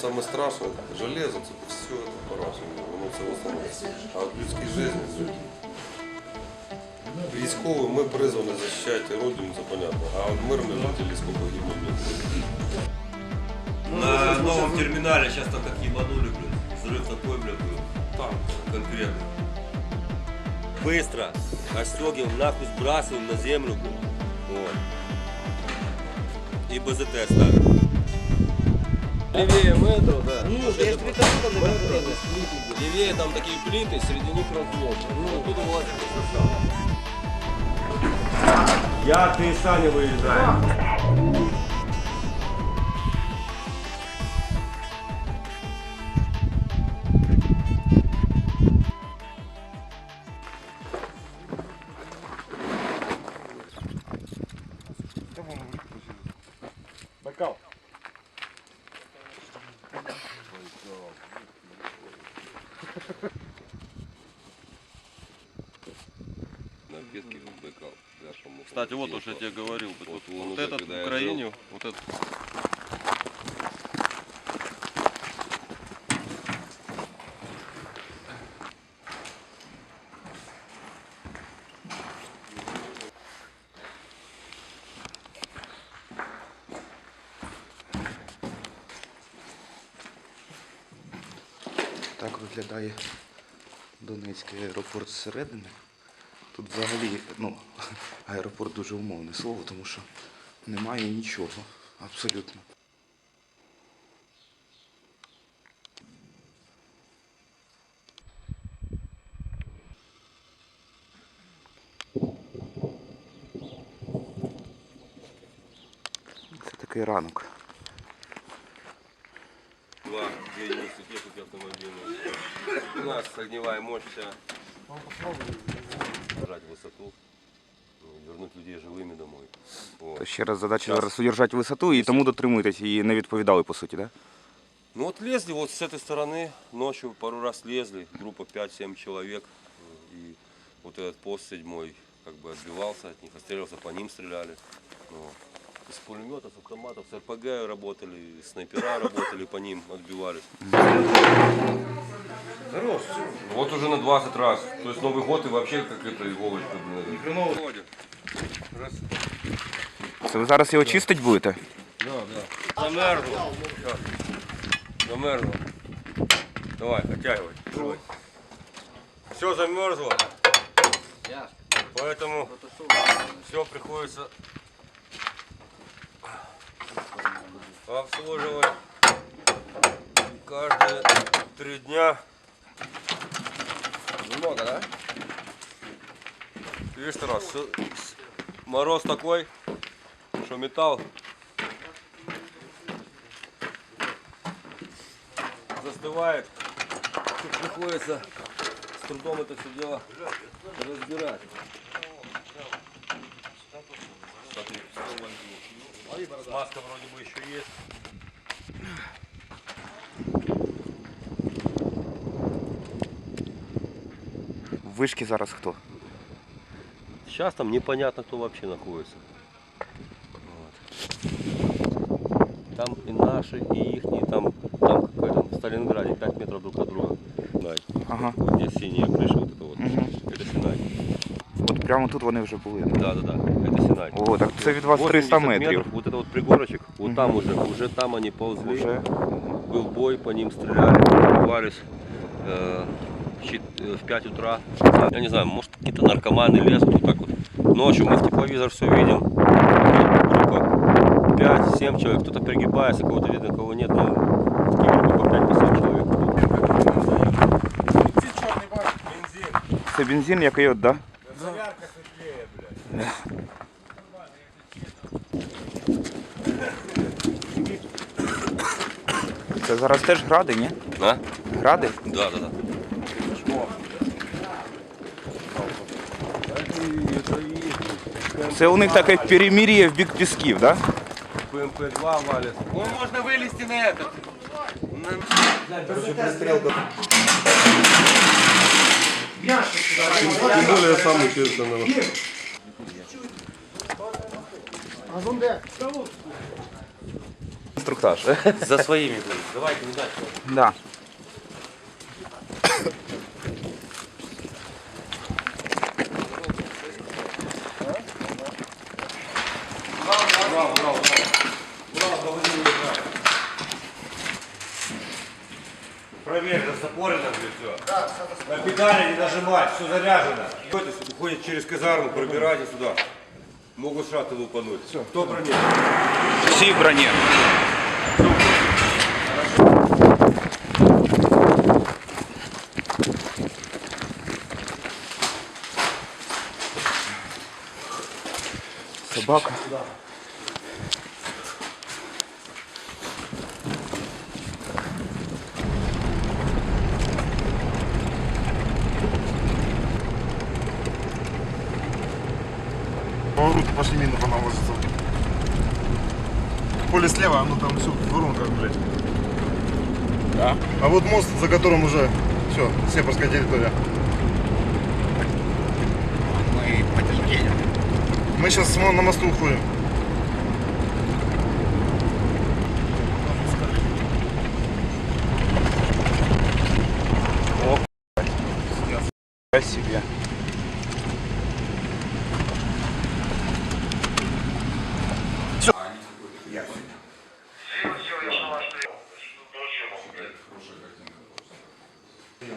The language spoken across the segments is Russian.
саме страшне, железо, це все це по-разному, воно це восстановиться. А от людські життя, військові, ми призвані захищати родину, це понятно. А от мирні жителі, скільки гибнуть, блін. На новом терминале сейчас там как ебанули, блин. Взрыв такой, блин, был. Так. Конкретно. Быстро. Остегиваем, нахуй сбрасываем на землю, блин. Вот. И БЗТ ставим. Левее метро, да. Ну, я Левее там такие плиты, среди них разлом. Ну, оттуда влазит состав. Я, ты и Саня выезжаем. Кстати, вот уж я тебе говорил, вот, Вот вот, вот этот в Украине, вот этот. Так виглядає Донецький аеропорт зсередини. Тут взагалі ну, аеропорт дуже умовне слово, тому що немає нічого абсолютно. Це такий ранок. Два, две университеты автомобильные. У нас огневая мощь. Держать высоту ну, Вернуть людей живыми домой. Вот. То ще раз задача Щас. зараз удержати висоту і тому дотримуєтесь і не відповідали по суті, так? Да? Ну вот лезли вот с этой стороны, ночью пару раз лезли, группа 5-7 человек. И вот этот пост седьмой как бы отбивался от них, отстреливался, по ним стреляли. Ну, из пулеметов, с автоматов, с РПГ работали, снайпера работали, по ним отбивались. Вот уже на 20 раз. То есть Новый год и вообще как это иголочка, блин. Це ви зараз його чистить будете? Да, да. Замерзло. Щас. Замерзло. Давай, оттягивай. Все замерзло. Поэтому все приходится обслуживать каждые три дня. Много, да? Видишь, Тарас, с- мороз такой, что металл застывает. Тут приходится с трудом это все дело разбирать. Маска вроде бы еще есть. В вишки зараз хто? Сейчас там непонятно, кто вообще находится. Вот. Там и наши, и их, там, там какой-то в Сталинграде 5 метров друг от друга. Да, Ага. вот здесь синяя крыша, вот это вот. Мгм. Это Синай. От прямо тут вони вже були. Да, да, да, это Синай. О, так це від вас 300 80 метрів. метров, Вот это вот пригорочек, вот там уже, уже там они ползли. Уже. Был бой, по ним стреляли, убивались э, в щит- э, в 5 утра. Я не знаю, может какие-то наркоманы лезут вот так вот. Ночью мы в тепловизор все видим. Группа 5-7 человек, кто-то пригибается, кого-то видно, кого нет. Ну, по 5-7 человек. Це бензин, який от, да? Це зараз теж гради, ні? А? Гради? Да, да, да. Це у них таке перемір'я в бік пісків, да? ПМП-2 валит. Ну, можно вылезти на этот. Тем более самый честный. інструктаж. За своими. Давайте, не дальше. Да. Проверь, застопорено же все. На педали не нажимать, все заряжено. Уходит через казарму, пробирайте сюда. Могут шаттл упануть. Все. Кто бронит? Всі в броні. Собака. Поворот, пошли мину по нам ложится. Поле слева, ну там все в воронках, блядь. Да? А вот мост, за которым уже все, сепарская территория. Мы по. Мы сейчас на мосту уходим.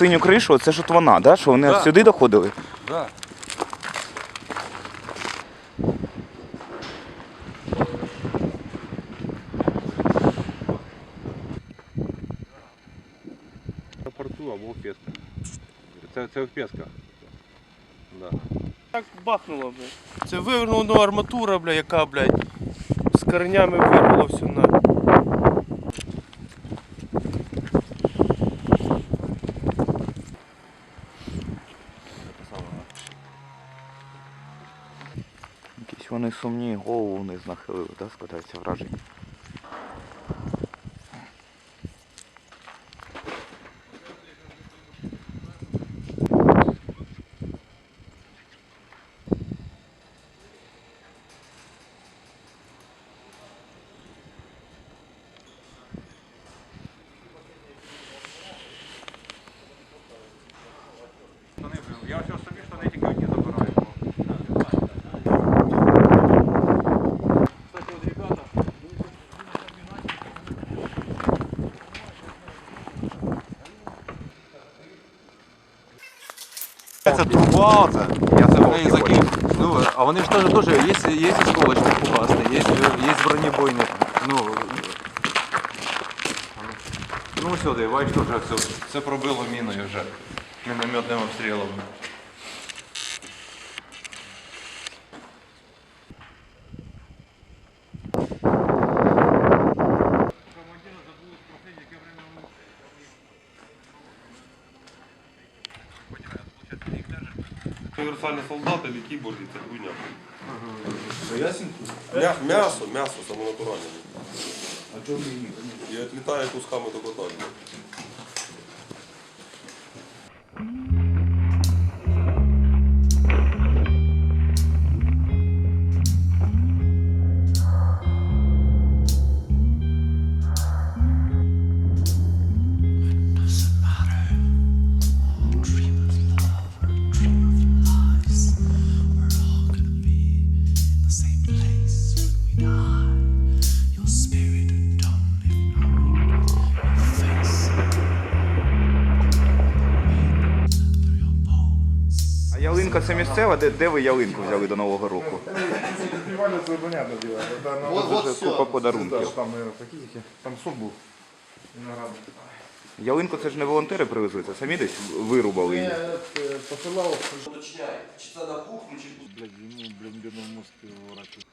Синю кришу, це ж от вона, да? що вони Да. сюди доходили? Да. На порту або в Песках. Це, це в Песках. Да. Так бахнуло, блядь. Це вивернула арматура, бля, яка, блядь, з коренями вирвало все на. Вони сумні, голову вниз нахилили, да? складається враження. Оце. Я в неї закинув. Ну, а вони ж теж дуже є, є ісколочні фугасні, є, є бронебойні. Ну, ну сюди, бачиш, вже все, все пробило міною вже. Мінометним обстрілом. Універсальний солдат або кіборг, це хуйня. М'я- М'ясо, м'ясо, саме натуральне. І відлітає кусками до кота. ялинка це місцева, де, де ви ялинку взяли до Нового року? Привалится, понятное дело. Это на- Вот, вот купа подарунків. Да, там, наверное, пакетики. Там суп был. Виноградный. Ялинку це ж не волонтери привезли, це самі десь вирубали її. Посылал. Уточняй, чи це на кухню, чи Блядь, ну, блин, бедный мозг его воротил.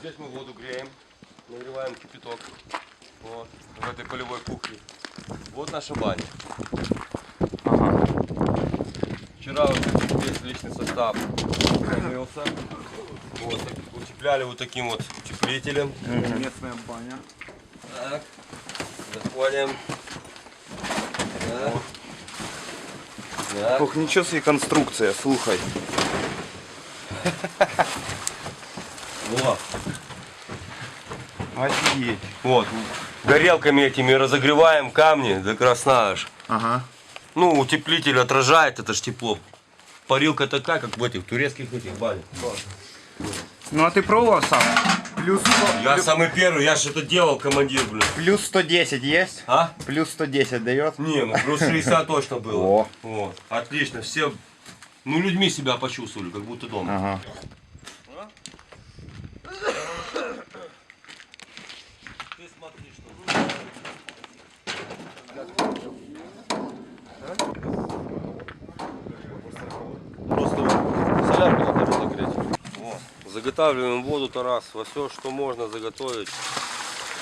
Здесь мы воду греем, нагреваем кипяток. Вот, в этой полевой кухне. Вот наша баня. Вчера вот весь личный состав помылся. Вот, так утепляли вот таким вот утеплителем. Местная баня. Так, заходим. Так. Так. Ох, нічого собі конструкція, слухай. Вот. Офігеть. Вот. Горелками этими разогреваем камни до красна аж. Ага. Ну, утеплитель отражает, это ж тепло. Парилка такая, как в этих турецких этих банях. Ну а ти пробував сам? Плюс, Я самый первый, я же это делал, командир, блин. плюс 110 є? А? Плюс 110 дает? Не, ну плюс 60 точно было. О. Вот. Отлично, все, ну, людьми себя почувствовали, как будто дома. Ага. Ты смотри, что Просто солярку надо разогреть. Вот. Заготавливаем воду Тарас во все, что можно заготовить.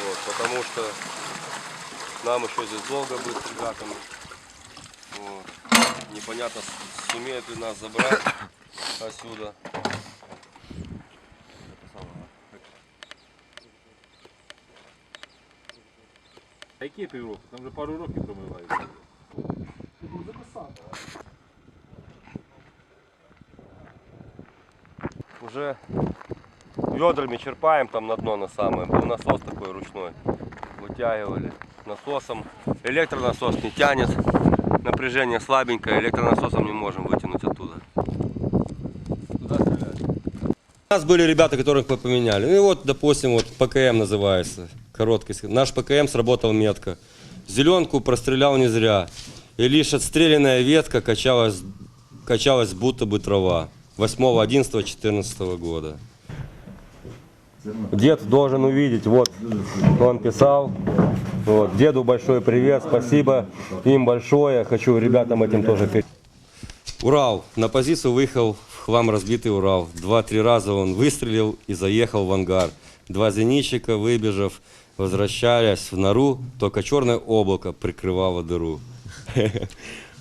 Вот, потому что нам еще здесь долго быть с ребятами. Вот. Непонятно, с- сумеют ли нас забрать отсюда. А які півроку? Там вже пару років промивають. уже ведрами черпаем там на дно на самое. Был насос такой ручной. Вытягивали насосом. Электронасос не тянет. Напряжение слабенькое. Электронасосом не можем вытянуть оттуда. У нас были ребята, которых мы поменяли. Ну и вот, допустим, вот ПКМ называется. Короткий. Наш ПКМ сработал метко. Зеленку прострелял не зря. И лишь отстрелянная ветка качалась, качалась будто бы трава. 8, 11, 14 года. Дед должен увидеть, вот он писал. Вот, деду большой привет, спасибо им большое. Хочу ребятам этим тоже. Урал. На позицию выехал в хлам разбитый Урал. Два-три раза он выстрелил и заехал в ангар. Два зенитчика, выбежав, возвращались в нору, только черное облако прикрывало дыру.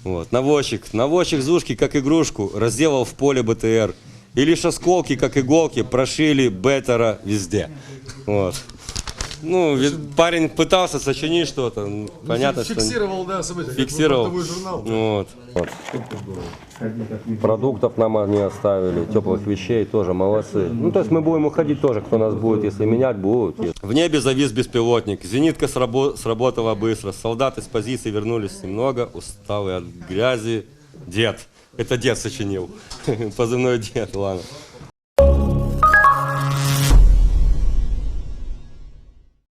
Вот. Наводчик. Наводчик Зушки, как игрушку, разделал в поле БТР. И лишь осколки, как иголки, прошили Беттера везде. Вот. Ну, вид- парень пытался сочинить что-то. ну, Понятно, что... Фиксировал, да, события. Фиксировал. Бортовой журнал. Вот. Продуктов нам они оставили, теплых вещей тоже молодцы. Ну, то есть мы будем уходить тоже, кто нас будет, если менять, будут. В небе завис беспилотник, зенитка срабо- сработала быстро, солдаты с позиции вернулись немного, усталые от грязи. Дед, это дед сочинил, позывной дед, ладно.